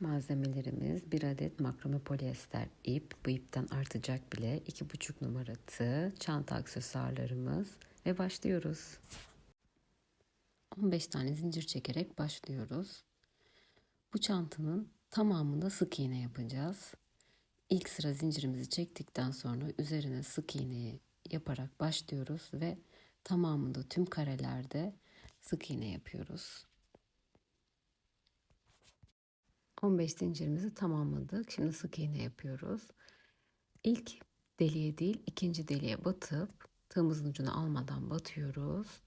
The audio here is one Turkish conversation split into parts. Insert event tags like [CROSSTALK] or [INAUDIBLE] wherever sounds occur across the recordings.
Malzemelerimiz bir adet makrome polyester ip, bu ipten artacak bile 2,5 numara tığ, çanta aksesuarlarımız ve başlıyoruz. 15 tane zincir çekerek başlıyoruz. Bu çantanın tamamında sık iğne yapacağız. İlk sıra zincirimizi çektikten sonra üzerine sık iğneyi yaparak başlıyoruz ve tamamında tüm karelerde sık iğne yapıyoruz. 15 zincirimizi tamamladık. Şimdi sık iğne yapıyoruz. İlk deliğe değil ikinci deliğe batıp tığımızın ucunu almadan batıyoruz.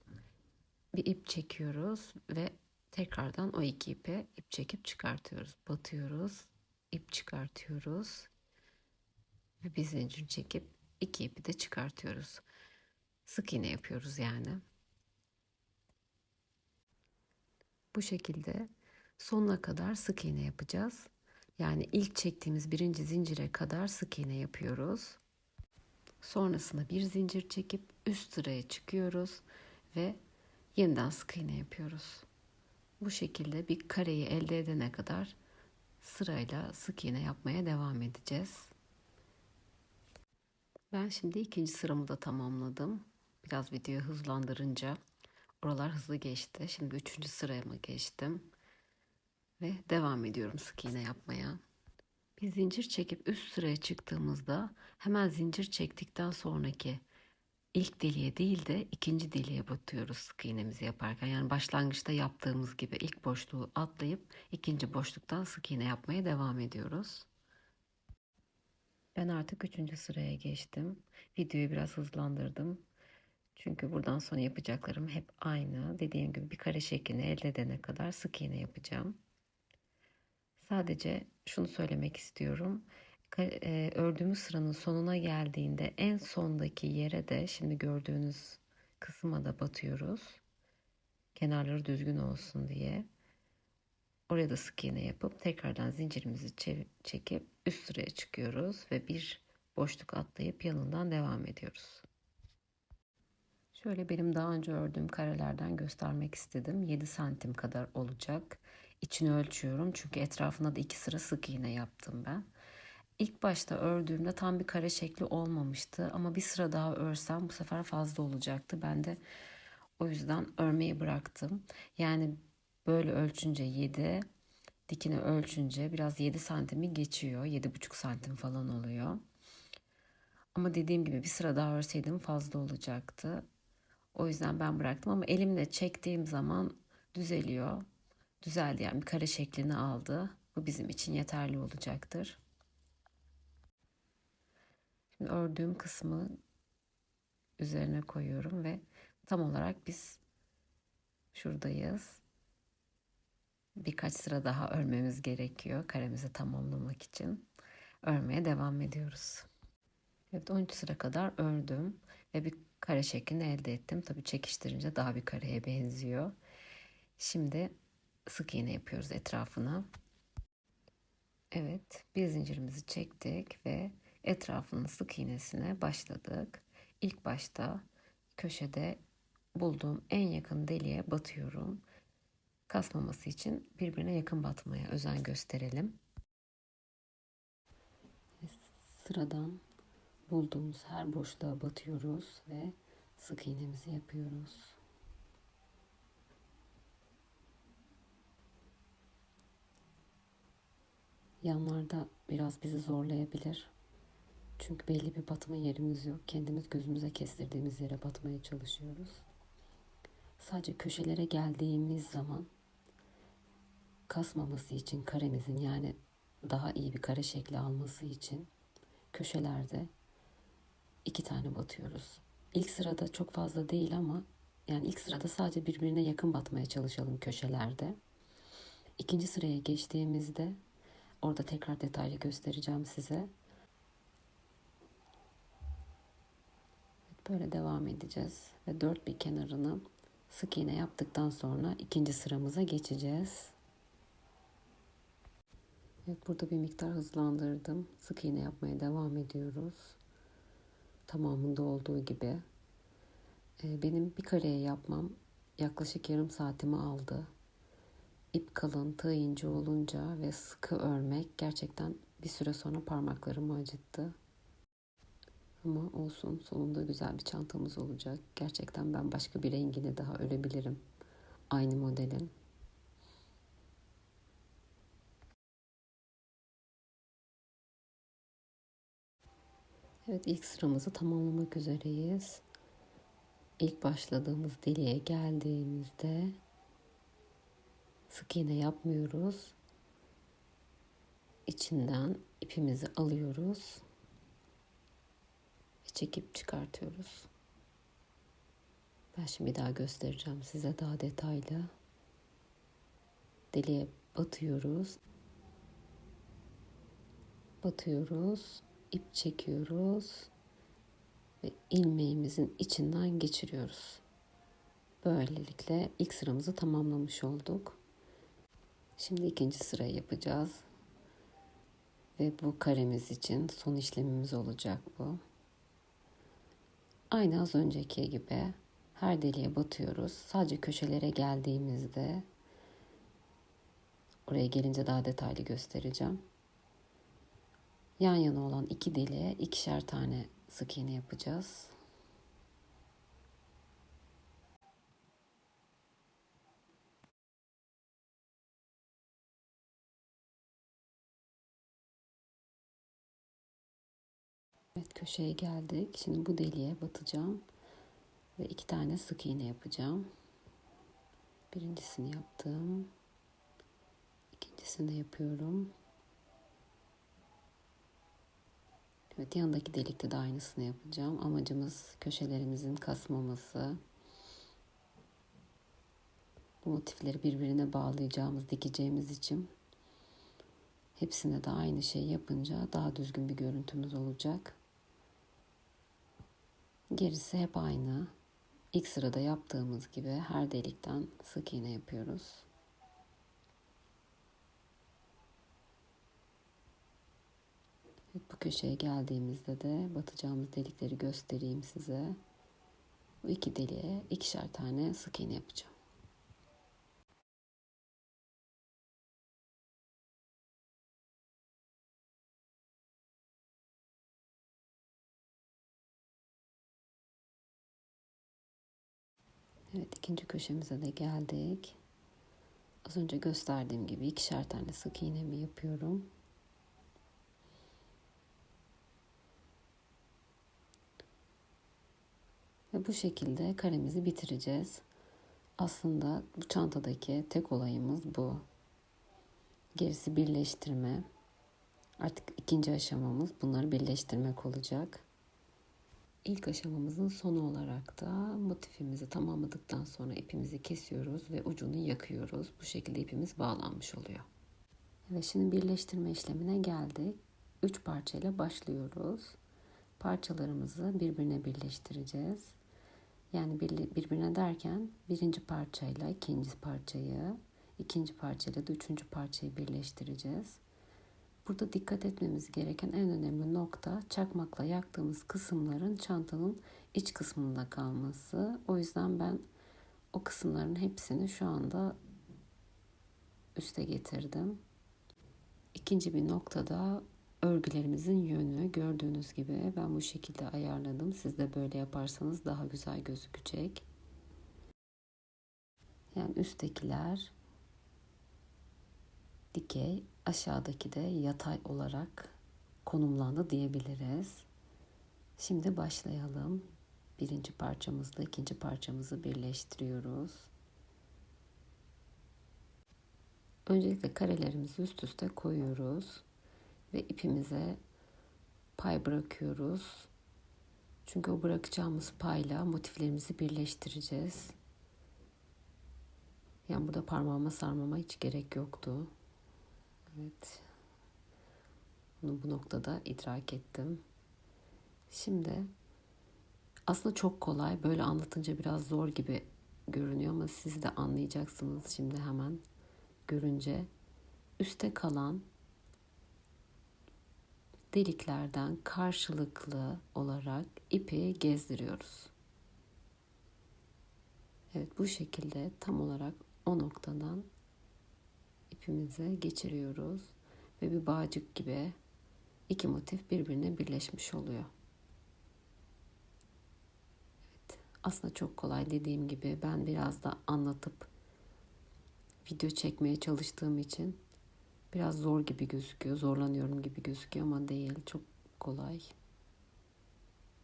Bir ip çekiyoruz ve tekrardan o iki ipe ip çekip çıkartıyoruz. Batıyoruz, ip çıkartıyoruz ve bir zincir çekip iki ipi de çıkartıyoruz. Sık iğne yapıyoruz yani. Bu şekilde sonuna kadar sık iğne yapacağız. Yani ilk çektiğimiz birinci zincire kadar sık iğne yapıyoruz. Sonrasında bir zincir çekip üst sıraya çıkıyoruz ve yeniden sık iğne yapıyoruz. Bu şekilde bir kareyi elde edene kadar sırayla sık iğne yapmaya devam edeceğiz. Ben şimdi ikinci sıramı da tamamladım. Biraz videoyu hızlandırınca oralar hızlı geçti. Şimdi üçüncü sıraya mı geçtim? Ve devam ediyorum sık iğne yapmaya. Bir zincir çekip üst sıraya çıktığımızda hemen zincir çektikten sonraki ilk deliğe değil de ikinci deliğe batıyoruz sık iğnemizi yaparken. Yani başlangıçta yaptığımız gibi ilk boşluğu atlayıp ikinci boşluktan sık iğne yapmaya devam ediyoruz. Ben artık üçüncü sıraya geçtim. Videoyu biraz hızlandırdım. Çünkü buradan sonra yapacaklarım hep aynı. Dediğim gibi bir kare şeklini elde edene kadar sık iğne yapacağım. Sadece şunu söylemek istiyorum. E, ördüğümüz sıranın sonuna geldiğinde en sondaki yere de şimdi gördüğünüz kısma da batıyoruz. Kenarları düzgün olsun diye. Oraya da sık iğne yapıp tekrardan zincirimizi çekip üst sıraya çıkıyoruz ve bir boşluk atlayıp yanından devam ediyoruz. Şöyle benim daha önce ördüğüm karelerden göstermek istedim. 7 santim kadar olacak. İçini ölçüyorum çünkü etrafına da iki sıra sık iğne yaptım ben. İlk başta ördüğümde tam bir kare şekli olmamıştı ama bir sıra daha örsem bu sefer fazla olacaktı. Ben de o yüzden örmeyi bıraktım. Yani böyle ölçünce 7, dikine ölçünce biraz 7 santimi geçiyor. 7,5 santim falan oluyor. Ama dediğim gibi bir sıra daha örseydim fazla olacaktı. O yüzden ben bıraktım ama elimle çektiğim zaman düzeliyor. Düzeldi yani bir kare şeklini aldı. Bu bizim için yeterli olacaktır. Şimdi ördüğüm kısmı üzerine koyuyorum ve tam olarak biz şuradayız. Birkaç sıra daha örmemiz gerekiyor karemizi tamamlamak için. Örmeye devam ediyoruz. Evet 13 sıra kadar ördüm ve bir kare şeklini elde ettim. Tabi çekiştirince daha bir kareye benziyor. Şimdi sık iğne yapıyoruz etrafına. Evet bir zincirimizi çektik ve etrafının sık iğnesine başladık. İlk başta köşede bulduğum en yakın deliğe batıyorum. Kasmaması için birbirine yakın batmaya özen gösterelim. Sıradan bulduğumuz her boşluğa batıyoruz ve sık iğnemizi yapıyoruz. Yanlarda biraz bizi zorlayabilir. Çünkü belli bir batma yerimiz yok. Kendimiz gözümüze kestirdiğimiz yere batmaya çalışıyoruz. Sadece köşelere geldiğimiz zaman kasmaması için karemizin yani daha iyi bir kare şekli alması için köşelerde iki tane batıyoruz. İlk sırada çok fazla değil ama yani ilk sırada sadece birbirine yakın batmaya çalışalım köşelerde. İkinci sıraya geçtiğimizde orada tekrar detaylı göstereceğim size. Böyle devam edeceğiz ve dört bir kenarını sık iğne yaptıktan sonra ikinci sıramıza geçeceğiz. Evet burada bir miktar hızlandırdım. Sık iğne yapmaya devam ediyoruz. Tamamında olduğu gibi. Ee, benim bir kareye yapmam yaklaşık yarım saatimi aldı. İp kalın, tığ ince olunca ve sıkı örmek gerçekten bir süre sonra parmaklarımı acıttı. Ama olsun sonunda güzel bir çantamız olacak. Gerçekten ben başka bir rengini daha örebilirim. Aynı modelin. Evet ilk sıramızı tamamlamak üzereyiz. İlk başladığımız deliğe geldiğimizde sık iğne yapmıyoruz. İçinden ipimizi alıyoruz ve çekip çıkartıyoruz. Ben şimdi daha göstereceğim size daha detaylı. Deliğe batıyoruz. Batıyoruz ip çekiyoruz ve ilmeğimizin içinden geçiriyoruz. Böylelikle ilk sıramızı tamamlamış olduk. Şimdi ikinci sırayı yapacağız. Ve bu karemiz için son işlemimiz olacak bu. Aynı az önceki gibi her deliğe batıyoruz. Sadece köşelere geldiğimizde oraya gelince daha detaylı göstereceğim. Yan yana olan iki deliğe ikişer tane sık iğne yapacağız. Evet köşeye geldik. Şimdi bu deliğe batacağım ve iki tane sık iğne yapacağım. Birincisini yaptım. İkincisini de yapıyorum. Evet yandaki delikte de aynısını yapacağım. Amacımız köşelerimizin kasmaması. Bu motifleri birbirine bağlayacağımız, dikeceğimiz için hepsine de aynı şeyi yapınca daha düzgün bir görüntümüz olacak. Gerisi hep aynı. İlk sırada yaptığımız gibi her delikten sık iğne yapıyoruz. Bu köşeye geldiğimizde de batacağımız delikleri göstereyim size. Bu iki deliğe ikişer tane sık iğne yapacağım. Evet ikinci köşemize de geldik. Az önce gösterdiğim gibi ikişer tane sık iğnemi yapıyorum. Ve bu şekilde karemizi bitireceğiz. Aslında bu çantadaki tek olayımız bu. Gerisi birleştirme. Artık ikinci aşamamız bunları birleştirmek olacak. İlk aşamamızın sonu olarak da motifimizi tamamladıktan sonra ipimizi kesiyoruz ve ucunu yakıyoruz. Bu şekilde ipimiz bağlanmış oluyor. Ve şimdi birleştirme işlemine geldik. Üç parçayla başlıyoruz. Parçalarımızı birbirine birleştireceğiz. Yani birbirine derken birinci parçayla ikinci parçayı, ikinci parçayla da üçüncü parçayı birleştireceğiz. Burada dikkat etmemiz gereken en önemli nokta çakmakla yaktığımız kısımların çantanın iç kısmında kalması. O yüzden ben o kısımların hepsini şu anda üste getirdim. İkinci bir noktada örgülerimizin yönü gördüğünüz gibi ben bu şekilde ayarladım. Siz de böyle yaparsanız daha güzel gözükecek. Yani üsttekiler dikey, aşağıdaki de yatay olarak konumlandı diyebiliriz. Şimdi başlayalım. Birinci parçamızla ikinci parçamızı birleştiriyoruz. Öncelikle karelerimizi üst üste koyuyoruz ve ipimize pay bırakıyoruz. Çünkü o bırakacağımız payla motiflerimizi birleştireceğiz. Yani burada parmağıma sarmama hiç gerek yoktu. Evet. Bunu bu noktada idrak ettim. Şimdi aslında çok kolay. Böyle anlatınca biraz zor gibi görünüyor ama siz de anlayacaksınız şimdi hemen görünce. Üste kalan deliklerden karşılıklı olarak ipi gezdiriyoruz. Evet bu şekilde tam olarak o noktadan ipimize geçiriyoruz ve bir bağcık gibi iki motif birbirine birleşmiş oluyor. Evet, aslında çok kolay dediğim gibi ben biraz da anlatıp video çekmeye çalıştığım için biraz zor gibi gözüküyor. Zorlanıyorum gibi gözüküyor ama değil. Çok kolay.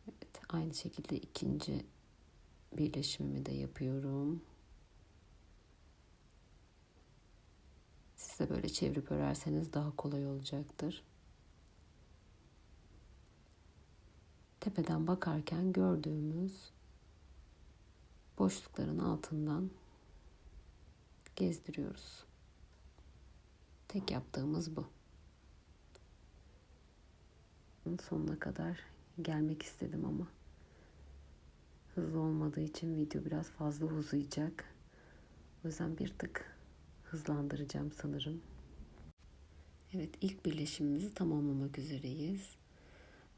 Evet, aynı şekilde ikinci birleşimimi de yapıyorum. Siz böyle çevirip örerseniz daha kolay olacaktır. Tepeden bakarken gördüğümüz boşlukların altından gezdiriyoruz. Tek yaptığımız bu. Sonuna kadar gelmek istedim ama hızlı olmadığı için video biraz fazla uzayacak. O yüzden bir tık hızlandıracağım sanırım. Evet ilk birleşimimizi tamamlamak üzereyiz.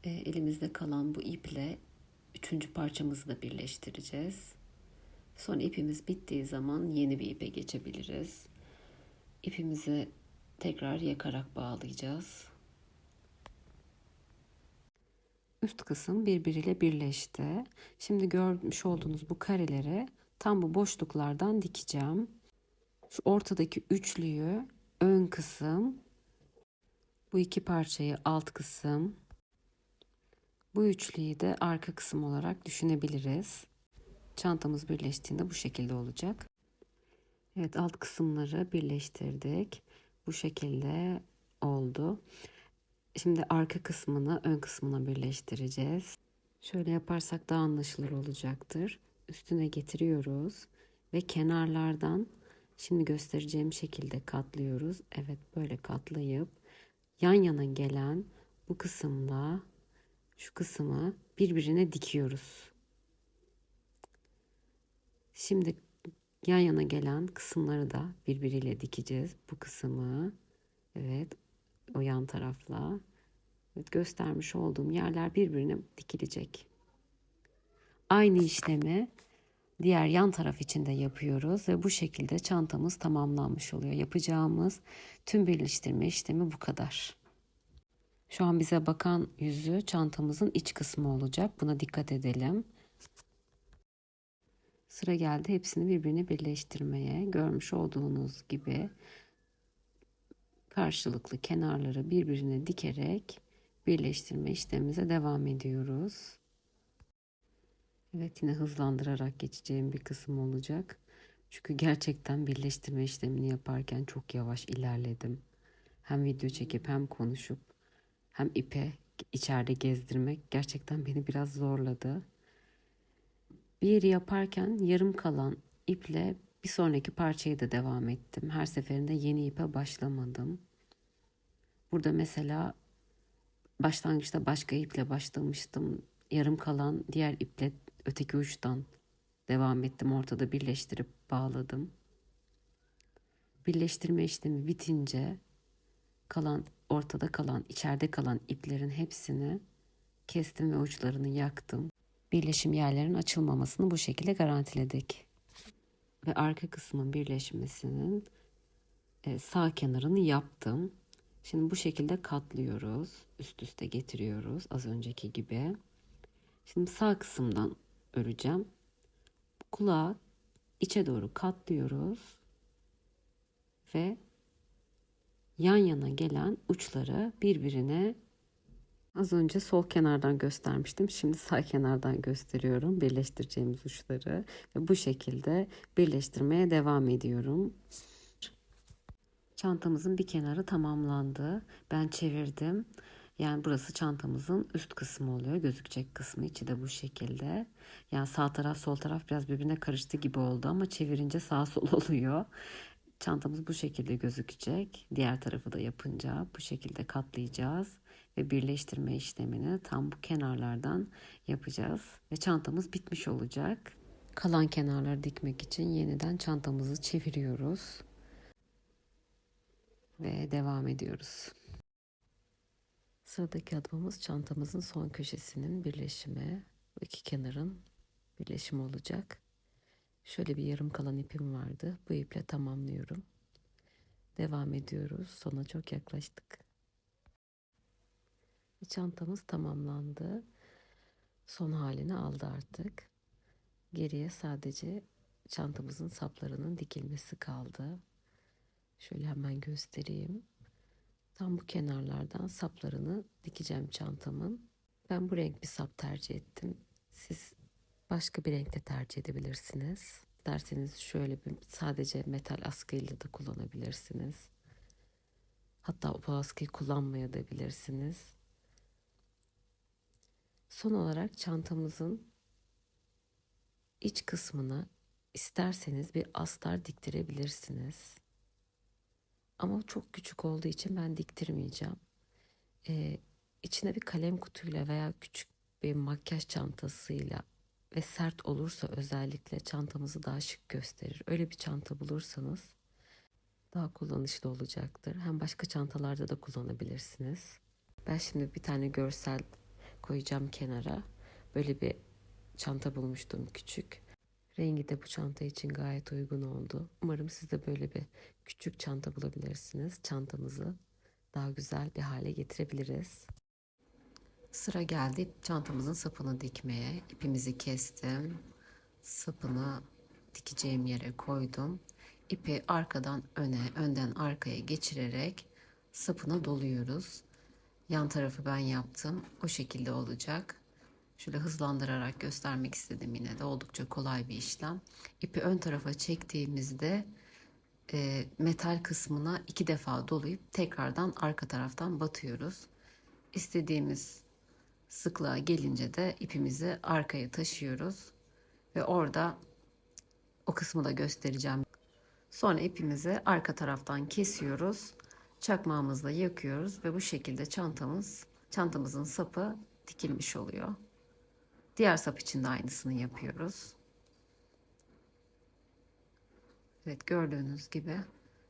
E, elimizde kalan bu iple üçüncü parçamızı da birleştireceğiz. Sonra ipimiz bittiği zaman yeni bir ipe geçebiliriz. İpimizi tekrar yakarak bağlayacağız. Üst kısım birbiriyle birleşti. Şimdi görmüş olduğunuz bu kareleri tam bu boşluklardan dikeceğim. Şu ortadaki üçlüyü ön kısım, bu iki parçayı alt kısım, bu üçlüyü de arka kısım olarak düşünebiliriz. Çantamız birleştiğinde bu şekilde olacak. Evet alt kısımları birleştirdik. Bu şekilde oldu. Şimdi arka kısmını ön kısmına birleştireceğiz. Şöyle yaparsak daha anlaşılır olacaktır. Üstüne getiriyoruz ve kenarlardan şimdi göstereceğim şekilde katlıyoruz. Evet böyle katlayıp yan yana gelen bu kısımda şu kısmı birbirine dikiyoruz. Şimdi yan yana gelen kısımları da birbiriyle dikeceğiz. Bu kısmı evet o yan tarafla evet, göstermiş olduğum yerler birbirine dikilecek. Aynı işlemi diğer yan taraf için de yapıyoruz ve bu şekilde çantamız tamamlanmış oluyor. Yapacağımız tüm birleştirme işlemi bu kadar. Şu an bize bakan yüzü çantamızın iç kısmı olacak. Buna dikkat edelim. Sıra geldi hepsini birbirine birleştirmeye. Görmüş olduğunuz gibi karşılıklı kenarları birbirine dikerek birleştirme işlemimize devam ediyoruz. Evet yine hızlandırarak geçeceğim bir kısım olacak. Çünkü gerçekten birleştirme işlemini yaparken çok yavaş ilerledim. Hem video çekip hem konuşup hem ipe içeride gezdirmek gerçekten beni biraz zorladı. Bir yeri yaparken yarım kalan iple bir sonraki parçayı da devam ettim. Her seferinde yeni ipe başlamadım. Burada mesela başlangıçta başka iple başlamıştım. Yarım kalan diğer iple öteki uçtan devam ettim. Ortada birleştirip bağladım. Birleştirme işlemi bitince kalan ortada kalan içeride kalan iplerin hepsini kestim ve uçlarını yaktım. Birleşim yerlerinin açılmamasını bu şekilde garantiledik. Ve arka kısmın birleşmesinin e, sağ kenarını yaptım. Şimdi bu şekilde katlıyoruz. Üst üste getiriyoruz az önceki gibi. Şimdi sağ kısımdan öreceğim. Kulağı içe doğru katlıyoruz. Ve yan yana gelen uçları birbirine az önce sol kenardan göstermiştim. Şimdi sağ kenardan gösteriyorum birleştireceğimiz uçları ve bu şekilde birleştirmeye devam ediyorum. Çantamızın bir kenarı tamamlandı. Ben çevirdim. Yani burası çantamızın üst kısmı oluyor. Gözükecek kısmı içi de bu şekilde. Yani sağ taraf sol taraf biraz birbirine karıştı gibi oldu ama çevirince sağ sol [LAUGHS] oluyor. Çantamız bu şekilde gözükecek. Diğer tarafı da yapınca bu şekilde katlayacağız ve birleştirme işlemini tam bu kenarlardan yapacağız ve çantamız bitmiş olacak. Kalan kenarları dikmek için yeniden çantamızı çeviriyoruz ve devam ediyoruz. Sıradaki adımımız çantamızın son köşesinin birleşimi. Bu iki kenarın birleşimi olacak. Şöyle bir yarım kalan ipim vardı. Bu iple tamamlıyorum. devam ediyoruz. Sona çok yaklaştık. Çantamız tamamlandı. Son halini aldı artık. Geriye sadece çantamızın saplarının dikilmesi kaldı. Şöyle hemen göstereyim. Tam bu kenarlardan saplarını dikeceğim çantamın. Ben bu renk bir sap tercih ettim. Siz başka bir renkte tercih edebilirsiniz. Derseniz şöyle bir sadece metal askıyla da kullanabilirsiniz. Hatta bu askıyı kullanmaya da bilirsiniz. Son olarak çantamızın iç kısmına isterseniz bir astar diktirebilirsiniz. Ama çok küçük olduğu için ben diktirmeyeceğim. Ee, içine bir kalem kutuyla veya küçük bir makyaj çantasıyla ve sert olursa özellikle çantamızı daha şık gösterir. Öyle bir çanta bulursanız daha kullanışlı olacaktır. Hem başka çantalarda da kullanabilirsiniz. Ben şimdi bir tane görsel koyacağım kenara. Böyle bir çanta bulmuştum küçük. Rengi de bu çanta için gayet uygun oldu. Umarım siz de böyle bir küçük çanta bulabilirsiniz. Çantamızı daha güzel bir hale getirebiliriz. Sıra geldi çantamızın sapını dikmeye. İpimizi kestim. Sapını dikeceğim yere koydum. İpi arkadan öne, önden arkaya geçirerek sapına doluyoruz. Yan tarafı ben yaptım. O şekilde olacak. Şöyle hızlandırarak göstermek istedim yine de oldukça kolay bir işlem. İpi ön tarafa çektiğimizde e, metal kısmına iki defa dolayıp tekrardan arka taraftan batıyoruz. İstediğimiz sıklığa gelince de ipimizi arkaya taşıyoruz ve orada o kısmı da göstereceğim. Sonra ipimizi arka taraftan kesiyoruz. Çakmağımızla yakıyoruz ve bu şekilde çantamız çantamızın sapı dikilmiş oluyor. Diğer sap için de aynısını yapıyoruz. Evet gördüğünüz gibi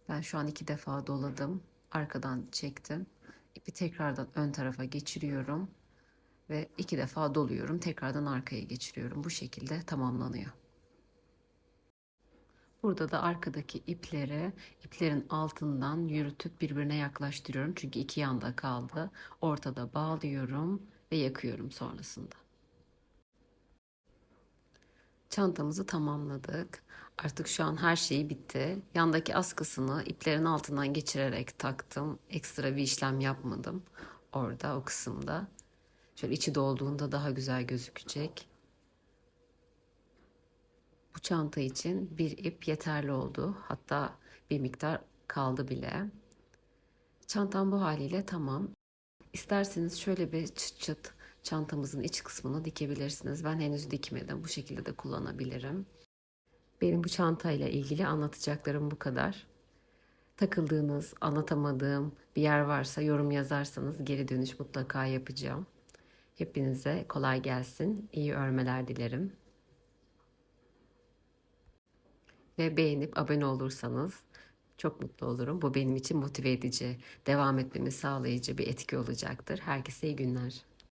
ben şu an iki defa doladım. Arkadan çektim. İpi tekrardan ön tarafa geçiriyorum. Ve iki defa doluyorum. Tekrardan arkaya geçiriyorum. Bu şekilde tamamlanıyor. Burada da arkadaki ipleri iplerin altından yürütüp birbirine yaklaştırıyorum. Çünkü iki yanda kaldı. Ortada bağlıyorum ve yakıyorum sonrasında. Çantamızı tamamladık. Artık şu an her şey bitti. Yandaki askısını iplerin altından geçirerek taktım. Ekstra bir işlem yapmadım orada o kısımda. Şöyle içi dolduğunda daha güzel gözükecek. Bu çanta için bir ip yeterli oldu. Hatta bir miktar kaldı bile. Çantam bu haliyle tamam. İsterseniz şöyle bir çıt çıt çantamızın iç kısmını dikebilirsiniz. Ben henüz dikmedim. Bu şekilde de kullanabilirim. Benim bu çantayla ilgili anlatacaklarım bu kadar. Takıldığınız, anlatamadığım bir yer varsa yorum yazarsanız geri dönüş mutlaka yapacağım. Hepinize kolay gelsin. İyi örmeler dilerim. Ve beğenip abone olursanız çok mutlu olurum. Bu benim için motive edici, devam etmemi sağlayıcı bir etki olacaktır. Herkese iyi günler.